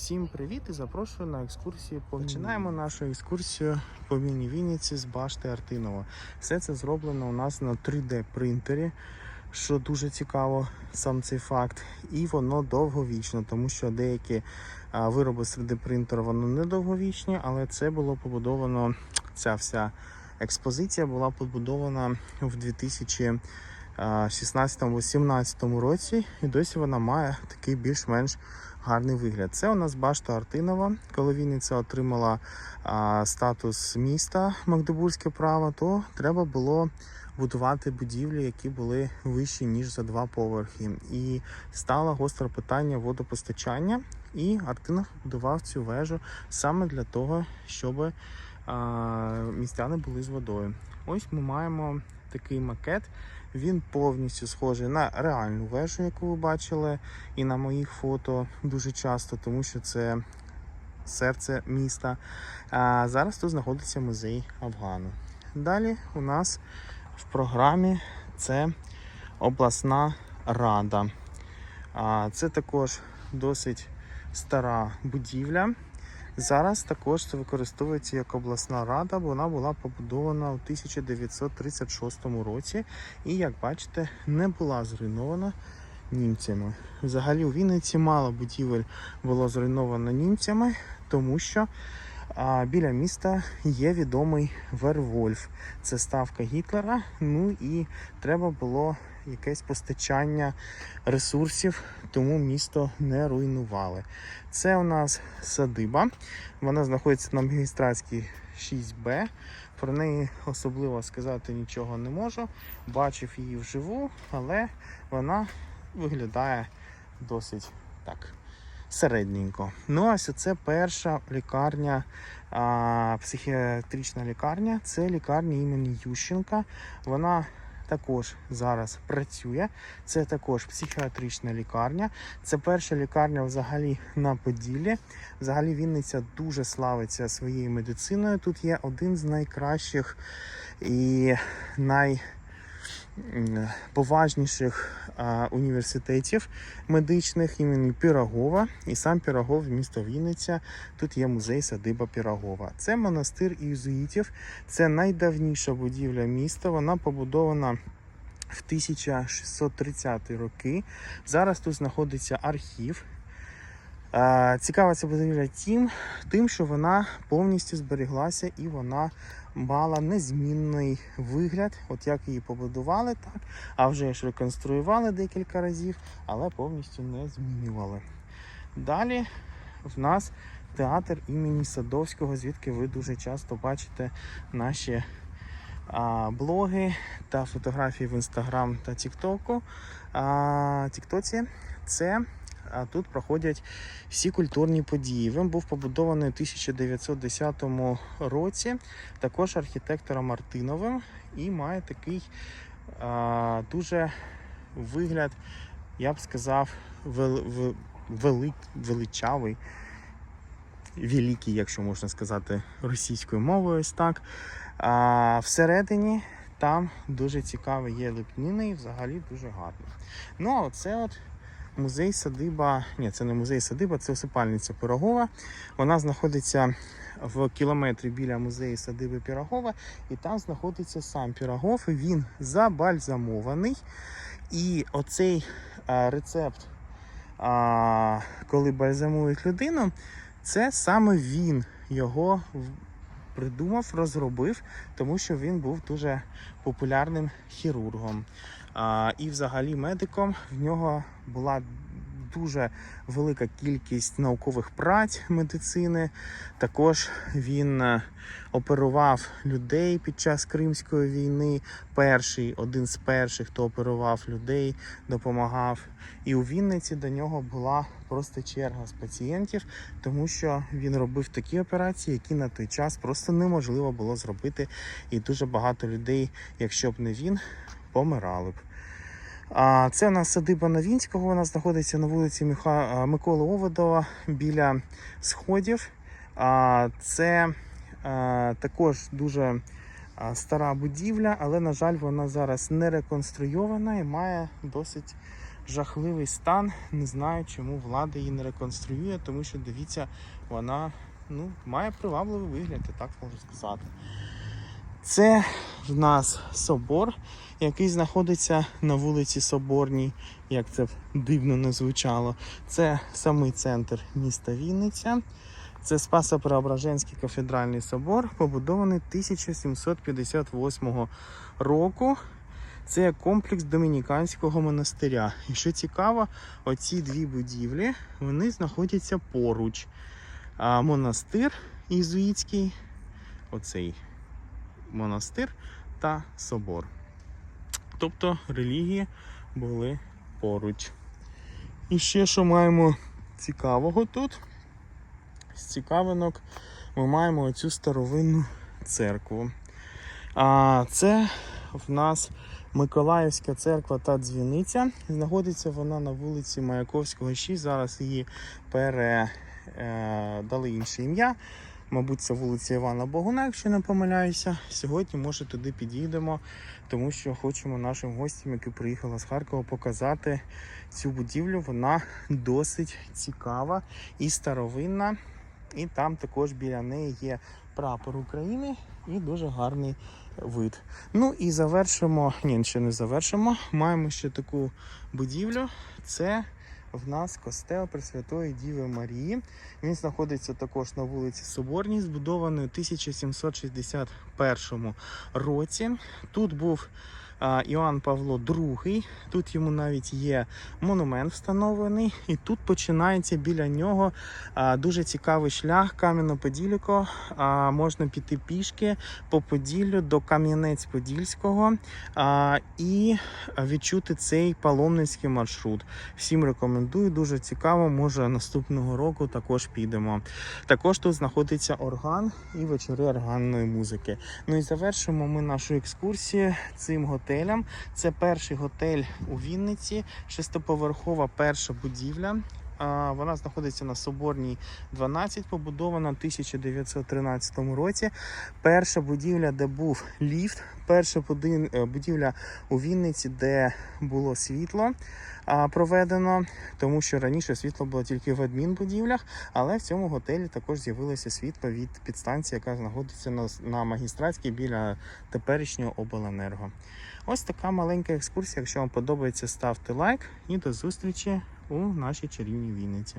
Всім привіт і запрошую на екскурсію по Починаємо нашу екскурсію по міні Вінниці з башти Артинова. Все це зроблено у нас на 3D принтері, що дуже цікаво, сам цей факт. І воно довговічно, тому що деякі вироби з 3D принтера вони не довговічні, але це було побудовано. Ця вся експозиція була побудована в 2000 16-17 році, і досі вона має такий більш-менш гарний вигляд. Це у нас башта Артинова. Коли Вінниця отримала статус міста Магдебурзьке право, то треба було будувати будівлі, які були вищі ніж за два поверхи. І стало гостре питання водопостачання. І Артинов будував цю вежу саме для того, щоб містяни були з водою. Ось ми маємо такий макет. Він повністю схожий на реальну вежу, яку ви бачили, і на моїх фото дуже часто, тому що це серце міста. А зараз тут знаходиться музей Афгану. Далі у нас в програмі це обласна рада. Це також досить стара будівля. Зараз також це використовується як обласна рада, бо вона була побудована у 1936 році і, як бачите, не була зруйнована німцями. Взагалі у Вінниці мало будівель було зруйновано німцями, тому що а, біля міста є відомий Вервольф. Це ставка Гітлера. Ну і треба було якесь постачання ресурсів, тому місто не руйнували. Це у нас садиба. Вона знаходиться на магістратській 6Б. Про неї особливо сказати нічого не можу. Бачив її вживу, але вона виглядає досить так середненько. Ну, ось це перша лікарня, а, психіатрична лікарня. Це лікарня імені Ющенка. Вона також зараз працює. Це також психіатрична лікарня. Це перша лікарня взагалі на Поділлі. Взагалі Вінниця дуже славиться своєю медициною. Тут є один з найкращих і най поважніших університетів медичних імені Пірогова. І сам Пірогов, місто Вінниця. Тут є музей садиба Пірогова. Це монастир єзуїтів. Це найдавніша будівля міста. Вона побудована в 1630 роки. Зараз тут знаходиться архів. Цікава ця будівля тим, тим, що вона повністю зберіглася і вона мала незмінний вигляд, от як її побудували, так, а вже ж реконструювали декілька разів, але повністю не змінювали. Далі в нас театр імені Садовського, звідки ви дуже часто бачите наші а, блоги та фотографії в інстаграм та Тіктоку. Тіктоці це а, тут проходять всі культурні події. Він був побудований у 1910 році, також архітектором Мартиновим, і має такий а, дуже вигляд, я б сказав, вел, вел, вели, величавий. Великий, якщо можна сказати російською мовою, ось так. А всередині там дуже цікаві є лепніни і взагалі дуже гарно. Ну, а оце от музей садиба. Ні, це не музей садиба, це осипальниця Пирогова. Вона знаходиться в кілометрі біля музею садиби Пірогова, і там знаходиться сам Пірогов. Він забальзамований. І оцей а, рецепт, а, коли бальзамують людину, це саме він його придумав, розробив, тому що він був дуже популярним хірургом. А, і взагалі медиком в нього була дуже велика кількість наукових праць медицини. Також він е, оперував людей під час Кримської війни. Перший, один з перших, хто оперував людей, допомагав. І у Вінниці до нього була просто черга з пацієнтів, тому що він робив такі операції, які на той час просто неможливо було зробити. І дуже багато людей, якщо б не він, помирали б. Це у нас садиба Новінського. Вона знаходиться на вулиці Миха... Миколи Оводова біля сходів. Це також дуже стара будівля, але, на жаль, вона зараз не реконструйована і має досить жахливий стан. Не знаю, чому влада її не реконструює, тому що дивіться, вона ну, має привабливий вигляд, я так можу сказати. Це в нас собор, який знаходиться на вулиці Соборній, як це дивно не звучало. Це самий центр міста Вінниця. Це Спасо-Преображенський кафедральний собор, побудований 1758 року. Це комплекс домініканського монастиря. І що цікаво, оці дві будівлі вони знаходяться поруч. А монастир ізуїтський, оцей монастир та собор. Тобто релігії були поруч. І ще що маємо цікавого тут. З цікавинок ми маємо оцю старовинну церкву. А це в нас Миколаївська церква та дзвіниця. Знаходиться вона на вулиці Маяковського, 6. Зараз її передали інше ім'я. Мабуть, це вулиця Івана Богуна, якщо не помиляюся. Сьогодні, може, туди підійдемо, тому що хочемо нашим гостям, які приїхали з Харкова, показати цю будівлю. Вона досить цікава і старовинна. І там також біля неї є прапор України і дуже гарний вид. Ну і завершимо. Ні, ще не завершимо. Маємо ще таку будівлю. Це в нас костел Пресвятої Діви Марії. Він знаходиться також на вулиці Соборній, збудований у 1761 році. Тут був Іоанн Павло II. Тут йому навіть є монумент встановлений, і тут починається біля нього дуже цікавий шлях Кам'яно-Поділіко. Можна піти пішки по Поділлю до Кам'янець-Подільського і відчути цей паломницький маршрут. Всім рекомендую, дуже цікаво. Може наступного року також підемо. Також тут знаходиться орган і вечори органної музики. Ну і завершимо ми нашу екскурсію цим готелем. Це перший готель у Вінниці, шестоповерхова перша будівля. Вона знаходиться на Соборній 12, побудована в 1913 році. Перша будівля, де був ліфт, перша е, будівля у Вінниці, де було світло проведено, тому що раніше світло було тільки в адмінбудівлях, але в цьому готелі також з'явилося світло від підстанції, яка знаходиться на, на магістратській біля теперішнього обленерго. Ось така маленька екскурсія. Якщо вам подобається, ставте лайк і до зустрічі у нашій чарівній Вінниці.